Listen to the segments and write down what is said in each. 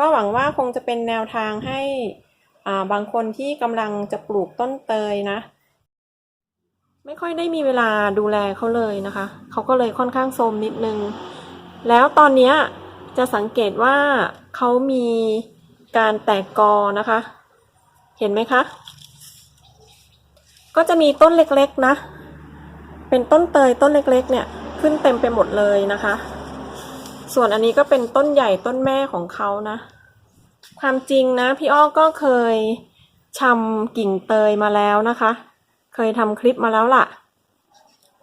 ก็หวังว่าคงจะเป็นแนวทางให้าบางคนที่กำลังจะปลูกต้นเตยนะ ไม่ค่อยได้มีเวลาดูแลเขาเลยนะคะเขาก็เลยค่อนข้างโทรมนิดนึง แล้วตอนนี้จะสังเกตว่าเขามีการแตกกอนะคะ เห็นไหมคะ ก็จะมีต้นเล็กๆนะ เป็นต้นเตยต้นเล็กๆ เนี่ยขึ้นเต็มไปหมดเลยนะคะ ส่วนอันนี้ก็เป็นต้นใหญ่ต้นแม่ของเขานะ ความจริงนะ พี่อ้อก็เคยชำกิ่งเตยมาแล้วนะคะ เคยทำคลิปมาแล้วล่ะ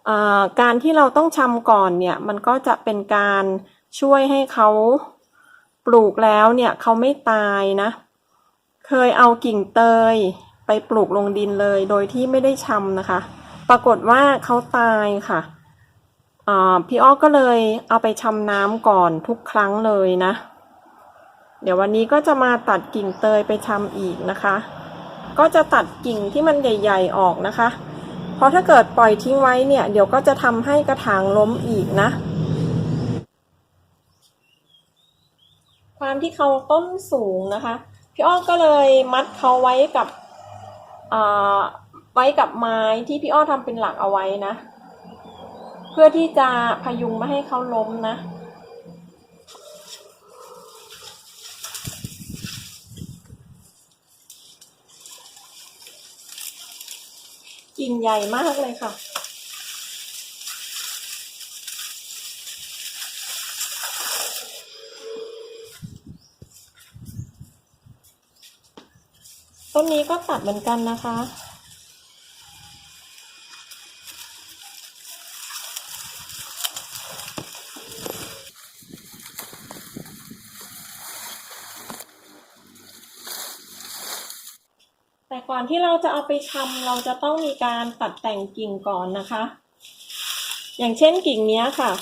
อ่าการที่เราต้องชำก่อนเนี่ย มันก็จะเป็นการช่วยให้เขาปลูกแล้วเนี่ยเขาไม่ตายนะ เคยเอากิ่งเตยไปปลูกลงดินเลย โดยที่ไม่ได้ชำนะคะ ปรากฏว่าเขาตายค่ะ พี่อ้อก็เลยเอาไปชำน้ำก่อนทุกครั้งเลยนะ เดี๋ยววันนี้ก็จะมาตัดกิ่งเตยไปชำอีกนะคะ ก็จะตัดกิ่งที่มันใหญ่ ๆออกนะคะ เพราะถ้าเกิดปล่อยทิ้งไว้เนี่ย เดี๋ยวก็จะทำให้กระถางล้มอีกนะ ความที่เขาต้นสูงนะคะ พี่อ้อก็เลยมัดเขาไว้กับอ่าไว้กับไม้ที่พี่อ้อทำเป็นหลักเอาไว้นะ เพื่อที่จะพยุงไม่ให้เขาล้มนะ กิ่งใหญ่มากเลยค่ะต้นนี้ก็ตัดเหมือนกันนะคะ แต่ก่อนที่เราจะเอาไปชำเราจะต้องมีการตัดแต่งกิ่งก่อนนะคะ อย่างเช่นกิ่งเนี้ยค่ะ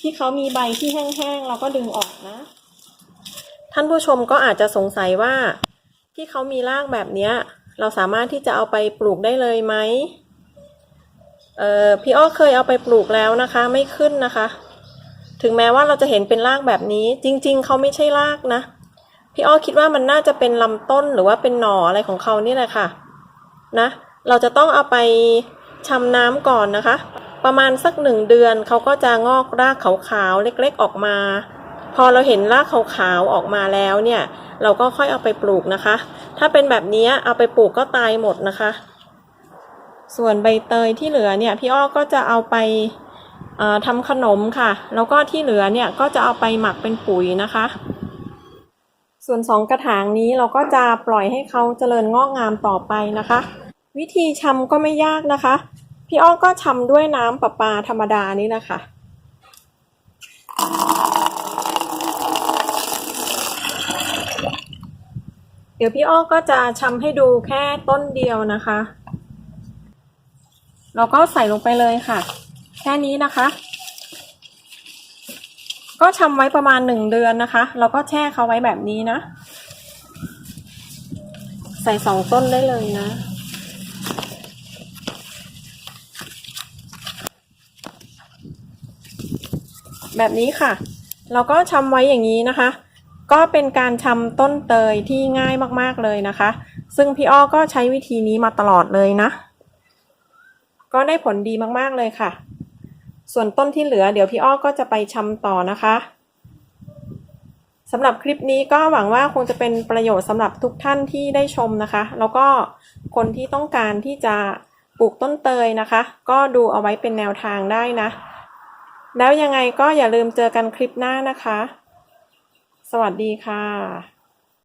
ที่เขามีใบที่แห้งๆเราก็ดึงออกนะ ท่านผู้ชมก็อาจจะสงสัยว่า ที่เขามีรากแบบเนี้ยเราสามารถที่จะเอาไปปลูกได้เลยไหมเอ่อพี่อ้อเคยเอาไปปลูกแล้วนะคะ ไม่ขึ้นนะคะ ถึงแม้ว่าเราจะเห็นเป็นรากแบบนี้ จริง ๆเขาไม่ใช่รากนะ พี่อ้อคิดว่ามันน่าจะเป็นลำต้นหรือว่าเป็นหน่ออะไรของเขานี่แหละค่ะ นะ เราจะต้องเอาไปชำน้ำก่อนนะคะ ประมาณสักหนึ่งเดือนเขาก็จะงอกรากขาวๆเล็กๆออกมา พอเราเห็นรากขาวๆออกมาแล้วเนี่ย เราก็ค่อยเอาไปปลูกนะคะ ถ้าเป็นแบบนี้เอาไปปลูกก็ตายหมดนะคะ ส่วนใบเตยที่เหลือเนี่ยพี่อ้อก็จะเอาไปทำขนมค่ะ แล้วก็ที่เหลือเนี่ยก็จะเอาไปหมักเป็นปุ๋ยนะคะ ส่วนสองกระถางนี้เราก็จะปล่อยให้เขาเจริญงอกงามต่อไปนะคะ วิธีชำก็ไม่ยากนะคะ พี่อ้อก็ชำด้วยน้ำประปาธรรมดานี่แหละคะเดี๋ยวพี่อ้อก็จะชำให้ดูแค่ต้นเดียวนะคะ เราก็ใส่ลงไปเลยค่ะ แค่นี้นะคะ ก็ชำไว้ประมาณหนึ่งเดือนนะคะ เราก็แช่เขาไว้แบบนี้นะ ใส่สองต้นได้เลยนะแบบนี้ค่ะ เราก็ชำไว้อย่างนี้นะคะ ก็เป็นการชำต้นเตยที่ง่ายมากๆเลยนะคะ ซึ่งพี่อ้อก็ใช้วิธีนี้มาตลอดเลยนะ ก็ได้ผลดีมากๆเลยค่ะ ส่วนต้นที่เหลือเดี๋ยวพี่อ้อก็จะไปชำต่อนะคะสำหรับคลิปนี้ก็หวังว่าคงจะเป็นประโยชน์สำหรับทุกท่านที่ได้ชมนะคะ แล้วก็คนที่ต้องการที่จะปลูกต้นเตยนะคะ ก็ดูเอาไว้เป็นแนวทางได้นะ แล้วยังไงก็อย่าลืมเจอกันคลิปหน้านะคะ สวัสดีค่ะ